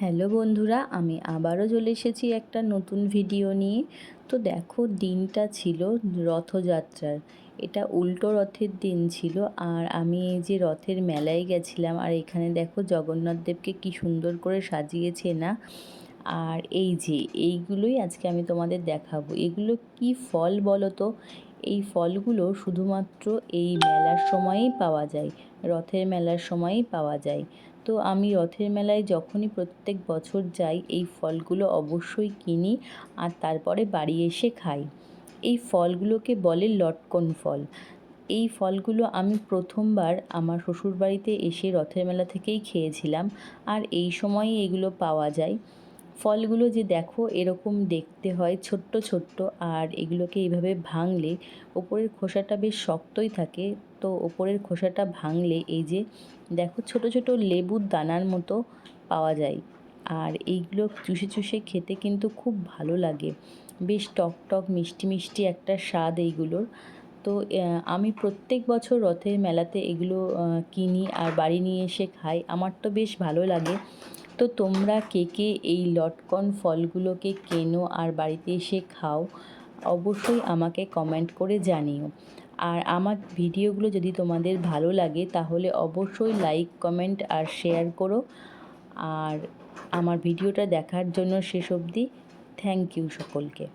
Hello বন্ধুরা, আমি আবারও চলে এসেছি একটা নতুন ভিডিও নিয়ে। তো দেখো, দিনটা ছিল রথযাত্রার। এটা উল্টো রথের দিন ছিল আর আমি এই যে রথের মেলায় গেছিলাম আর এখানে দেখো জগন্নাথ দেবকে কী সুন্দর করে সাজিয়েছে না? আর এই যে, এইগুলোই আজকে আমি তোমাদের দেখাবো। এগুলো কি ফল বলো তো? এই ফলগুলো শুধুমাত্র এই মেলার সময়েই পাওয়া যায়, রথের মেলার সময়েই পাওয়া যায়। তো আমি রথের মেলায় যখনই প্রত্যেক বছর যাই, এই ফলগুলো অবশ্যই কিনি আর তারপরে বাড়ি এসে খাই। এই ফলগুলোকে বলে লটকন ফল। এই ফলগুলো আমি প্রথমবার আমার শ্বশুরবাড়িতে এসে রথের মেলা থেকেই খেয়েছিলাম আর এই সময়ই এগুলো পাওয়া যায়। ফলগুলো যে দেখো এরকম দেখতে হয় ছোট্ট ছোট্ট, আর এগুলোকে এইভাবে ভাঙলে ওপরের খোসাটা বেশ শক্তই থাকে। তো ওপরের খোসাটা ভাঙলে এই যে দেখো ছোট ছোট লেবুর দানার মতো পাওয়া যায়। আর এইগুলো চুষে চুষে খেতে কিন্তু খুব ভালো লাগে। বেশ টক টক, মিষ্টি মিষ্টি একটা স্বাদ এইগুলোর। তো আমি প্রত্যেক বছর রথের মেলাতে এগুলো কিনি আর বাড়ি নিয়ে এসে খাই। আমার তো বেশ ভালো লাগে। তো তোমরা কে কে এই লটকন ফলগুলোকে কেনো আর বাড়িতে এসে খাও, অবশ্যই আমাকে কমেন্ট করে জানিও। আর আমার ভিডিওগুলো যদি তোমাদের ভালো লাগে, তাহলে অবশ্যই লাইক কমেন্ট আর শেয়ার করো। আর আমার ভিডিওটা দেখার জন্য শেষ অবধি থ্যাংক ইউ সকলকে।